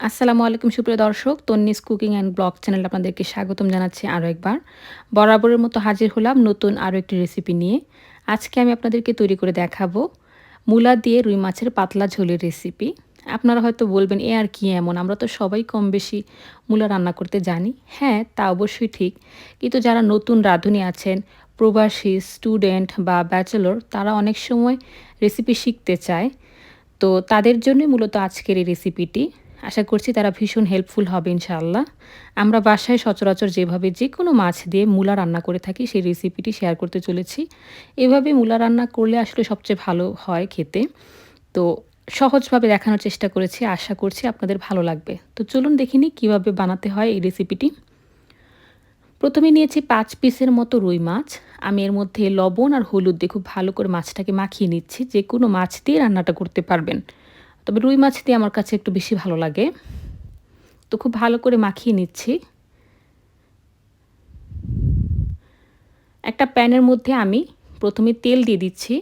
আসসালামু আলাইকুম, সুপ্রিয় দর্শক। Tonnis cooking and blog channel আপনাদেরকে স্বাগতম জানাচ্ছি আরও একবার। বরাবরের মতো হাজির হলাম নতুন আরও একটি রেসিপি নিয়ে। আজকে আমি আপনাদেরকে তৈরি করে দেখাবো মূলা দিয়ে রুই মাছের পাতলা ঝোলের রেসিপি আপনারা হয়তো বলবেন, এ আর কি এমন? আমরা তো সবাই কম বেশি মূলা রান্না করতে জানি। হ্যাঁ তা অবশ্যই ঠিক। কিন্তু যারা নতুন রাঁধুনি আছেন, প্রবাসী স্টুডেন্ট বা ব্যাচেলর তারা অনেক সময় রেসিপি শিখতে চায়। তো তাদের জন্য মূলত আজকের এই রেসিপিটি আশা করছি তারা ভীষণ হেল্পফুল হবে ইনশাআল্লাহ। আমরা বাসায় সচরাচর যেভাবে যে কোনো মাছ দিয়ে মূলা রান্না করে থাকি, সেই রেসিপিটি শেয়ার করতে চলেছি। এভাবে মূলা রান্না করলে আসলে সবচেয়ে ভালো হয় খেতে। তো সহজভাবে দেখানোর চেষ্টা করেছি, আশা করছি আপনাদের ভালো লাগবে। তো চলুন দেখিনি কীভাবে বানাতে হয় এই রেসিপিটি প্রথমে নিয়েছি পাঁচ পিসের মতো রুই মাছ। আমি এর মধ্যে লবণ আর হলুদ দিয়ে খুব ভালো করে মাছটাকে মাখিয়ে নিচ্ছি। যে কোনো মাছ দিয়ে রান্নাটা করতে পারবেন। তবে রুই মাছ দিয়ে আমার কাছে একটু বেশি ভালো লাগে। তো খুব ভালো করে মাখিয়ে নিচ্ছি। একটা প্যানের মধ্যে আমি প্রথমে তেল দিয়ে দিচ্ছি।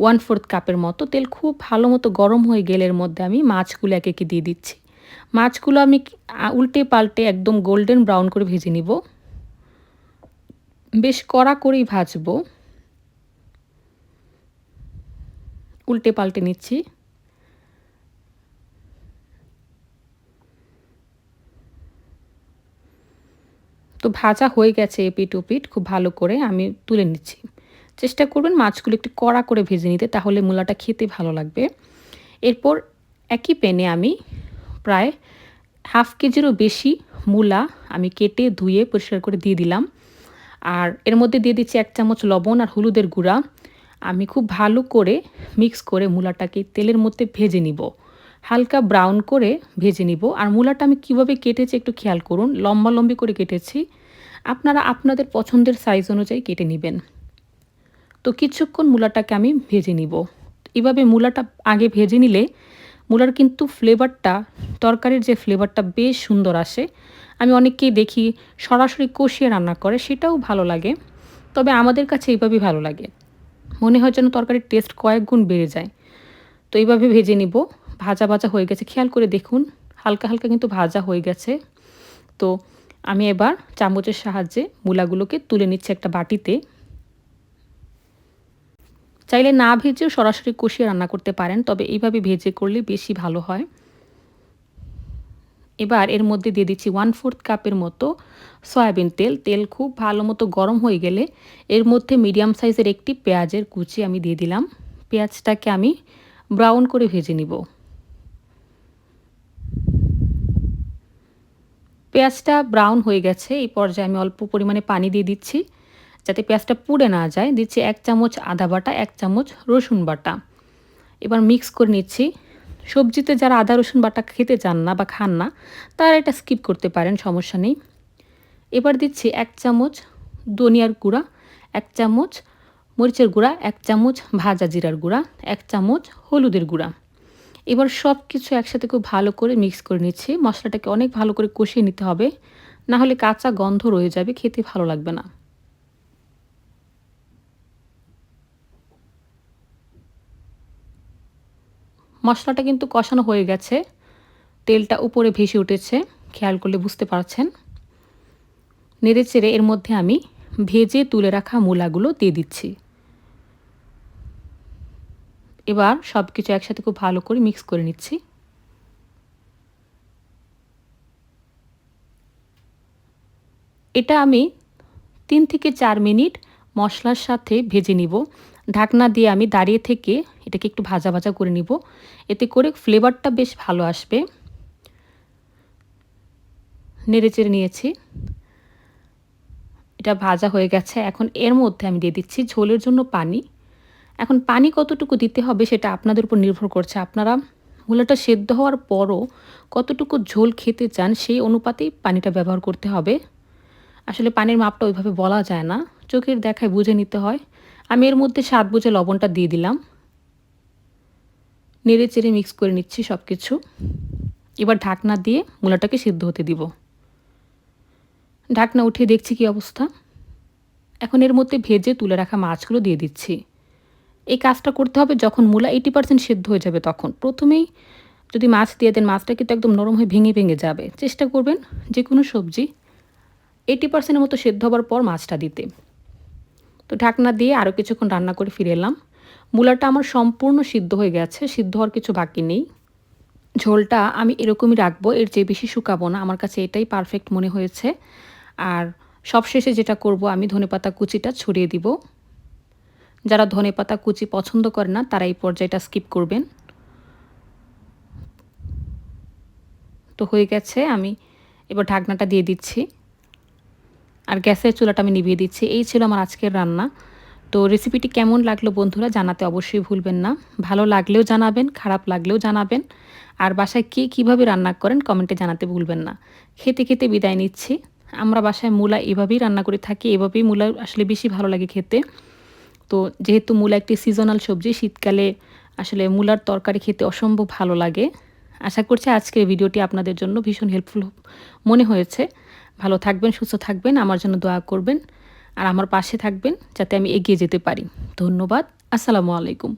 ওয়ান ফোর্থ কাপের মতো। তেল খুব ভালো মতো গরম হয়ে গেলে এর মধ্যে আমি মাছগুলো এক একে দিয়ে দিচ্ছি। মাছগুলো আমি উল্টে পাল্টে একদম গোল্ডেন ব্রাউন করে ভেজে নিব। বেশ কড়া করেই ভাজবো। উল্টে পাল্টে নিচ্ছি। তো ভাজা হয়ে গেছে এপিট ওপিট খুব ভালো করে আমি তুলে নিচ্ছি। চেষ্টা করবেন মাছগুলো একটু কড়া করে ভেজে নিতে, তাহলে মূলাটা খেতে ভালো লাগবে। এরপর একই প্যানে আমি প্রায় হাফ কেজিরও বেশি মূলা আমি কেটে ধুয়ে পরিষ্কার করে দিয়ে দিলাম। আর এর মধ্যে দিয়ে দিচ্ছি এক চামচ লবণ আর হলুদের গুঁড়া। আমি খুব ভালো করে মিক্স করে মূলাটাকে তেলের মধ্যে ভেজে নিব। হালকা ব্রাউন করে ভেজে নিব। আর মূলাটা আমি কীভাবে কেটেছি একটু খেয়াল করুন। লম্বা লম্বি করে কেটেছি। আপনারা আপনাদের পছন্দের সাইজ অনুযায়ী কেটে নেবেন। তো কিছুক্ষণ মূলাটাকে আমি ভেজে নিব। এভাবে মূলাটা আগে ভেজে নিলে মূলার কিন্তু ফ্লেভারটা তরকারির যে ফ্লেভারটা বেশ সুন্দর আসে। আমি অনেককেই দেখি সরাসরি কষিয়ে রান্না করে, সেটাও ভালো লাগে। তবে আমাদের কাছে এইভাবেই ভালো লাগে। মনে হয় যেন তরকারির টেস্ট কয়েক গুণ বেড়ে যায়। তো এইভাবে ভেজে নিব। ভাজা ভাজা হয়ে গেছে। খেয়াল করে দেখুন, হালকা হালকা কিন্তু ভাজা হয়ে গেছে। তো আমি এবার চামচের সাহায্যে মূলাগুলোকে তুলে নিচ্ছি একটা বাটিতে। চাইলে না ভেজেও সরাসরি কষিয়ে রান্না করতে পারেন, তবে এইভাবে ভেজে করলে বেশি ভালো হয়। এবার এর মধ্যে দিয়ে দিচ্ছি ওয়ান ফোর্থ কাপের মতো সয়াবিন তেল। তেল খুব ভালো মতো গরম হয়ে গেলে এর মধ্যে মিডিয়াম সাইজের একটি পেঁয়াজের কুচি আমি দিয়ে দিলাম। পেঁয়াজটাকে আমি ব্রাউন করে ভেজে নিব। পেঁয়াজটা ব্রাউন হয়ে গেছে, এই পর্যায়ে আমি অল্প পরিমাণে পানি দিয়ে দিচ্ছি, যাতে পেঁয়াজটা পুড়ে না যায়। দিচ্ছি এক চামচ আদা বাটা, এক চামচ রসুন বাটা। এবার মিক্স করে নিচ্ছি। সবজিতে যারা আদা রসুন বাটা খেতে চান না বা খান না, তারা এটা স্কিপ করতে পারেন, সমস্যা নেই। এবার দিচ্ছি এক চামচ ধনিয়ার গুঁড়া, এক চামচ মরিচের গুঁড়া, এক চামচ ভাজা জিরার গুঁড়া, এক চামচ হলুদের গুঁড়া। এবার সব কিছু একসাথে খুব ভালো করে মিক্স করে নিচ্ছি। মশলাটাকে অনেক ভালো করে কষিয়ে নিতে হবে। না হলে কাঁচা গন্ধ রয়ে যাবে, খেতে ভালো লাগবে না। মশলাটা কিন্তু কষানো হয়ে গেছে। তেলটা উপরে ভেসে উঠেছে, খেয়াল করলে বুঝতে পারছেন। নেড়ে চেড়ে এর মধ্যে আমি ভেজে তুলে রাখা মূলাগুলো দিয়ে দিচ্ছি। এবার সব কিছু একসাথে খুব ভালো করে মিক্স করে নিচ্ছি। এটা আমি তিন থেকে চার মিনিট মশলার সাথে ভেজে নিব। ঢাকনা দিয়ে আমি দাঁড়িয়ে থেকে এটাকে একটু ভাজা ভাজা করে নিব। এতে করে ফ্লেভারটা বেশ ভালো আসবে। নেড়ে চেড়ে নিয়েছি। এটা ভাজা হয়ে গেছে। এখন এর মধ্যে আমি দিয়ে দিচ্ছি ঝোলের জন্য পানি। এখন পানি কতটুকু দিতে হবে সেটা আপনাদের উপর নির্ভর করছে। আপনারা মূলাটা সেদ্ধ হওয়ার পরও কতটুকু ঝোল খেতে চান সেই অনুপাতেই পানিটা ব্যবহার করতে হবে। আসলে পানির মাপটা ওইভাবে বলা যায় না, চোখের দেখায় বুঝে নিতে হয়। আমি এর মধ্যে স্বাদ বুঝে লবণটা দিয়ে দিলাম। নেড়ে চেড়ে মিক্স করে নিচ্ছি সব কিছু এবার ঢাকনা দিয়ে মূলাটাকে সিদ্ধ হতে দিব। ঢাকনা উঠিয়ে দেখছি কি অবস্থা। এখন এর মধ্যে ভেজে তুলে রাখা মাছগুলো দিয়ে দিচ্ছি। এই কাজটা করতে হবে যখন মূলা এইটি পার্সেন্ট সিদ্ধ হয়ে যাবে তখন। প্রথমেই যদি মাছ দিয়ে দেন মাছটা কিন্তু একদম নরম হয়ে ভেঙে ভেঙে যাবে। চেষ্টা করবেন যে কোনো সবজি এইটি পার্সেন্টের মতো সেদ্ধ হবার পর মাছটা দিতে। তো ঢাকনা দিয়ে আরও কিছুক্ষণ রান্না করে ফিরে এলাম। মূলাটা আমার সম্পূর্ণ সিদ্ধ হয়ে গেছে, সিদ্ধ হওয়ার কিছু বাকি নেই। ঝোলটা আমি এরকমই রাখব, এর চেয়ে বেশি শুকাবো না। আমার কাছে এটাই পারফেক্ট মনে হয়েছে। আর সবশেষে যেটা করব, আমি ধনেপাতা কুচিটা ছড়িয়ে দিব। যারা ধনেপাতা কুচি পছন্দ করে না, তারা এই পর্যায়টা স্কিপ করবেন। তো হয়ে গেছে, আমি এবার ঢাকনাটা দিয়ে দিচ্ছি। আর গ্যাসের চুলাটা আমি নিভিয়ে দিচ্ছি। এই ছিল আমার আজকের রান্না। তো রেসিপিটি কেমন লাগল বন্ধুরা জানাতে অবশ্যই ভুলবেন না। ভালো লাগলেও জানাবেন, খারাপ লাগলেও জানাবেন। আর বাসায় কে কীভাবে রান্না করেন কমেন্টে জানাতে ভুলবেন না। খেতে খেতে বিদায় নিচ্ছি। আমরা বাসায় মূলা এভাবেই রান্না করে থাকি, এভাবেই মূলা আসলে বেশি ভালো লাগে খেতে। তো যেহেতু মূলা একটি সিজনাল সবজি, শীতকালে আসলে মূলার তরকারি খেতে অসম্ভব ভালো লাগে। আশা করছি আজকের ভিডিওটি আপনাদের জন্য ভীষণ হেল্পফুল মনে হয়েছে। ভালো থাকবেন, সুস্থ থাকবেন, আমার জন্য দোয়া করবেন, আর আমার পাশে থাকবেন যাতে আমি এগিয়ে যেতে পারি। ধন্যবাদ, আসসালামু আলাইকুম।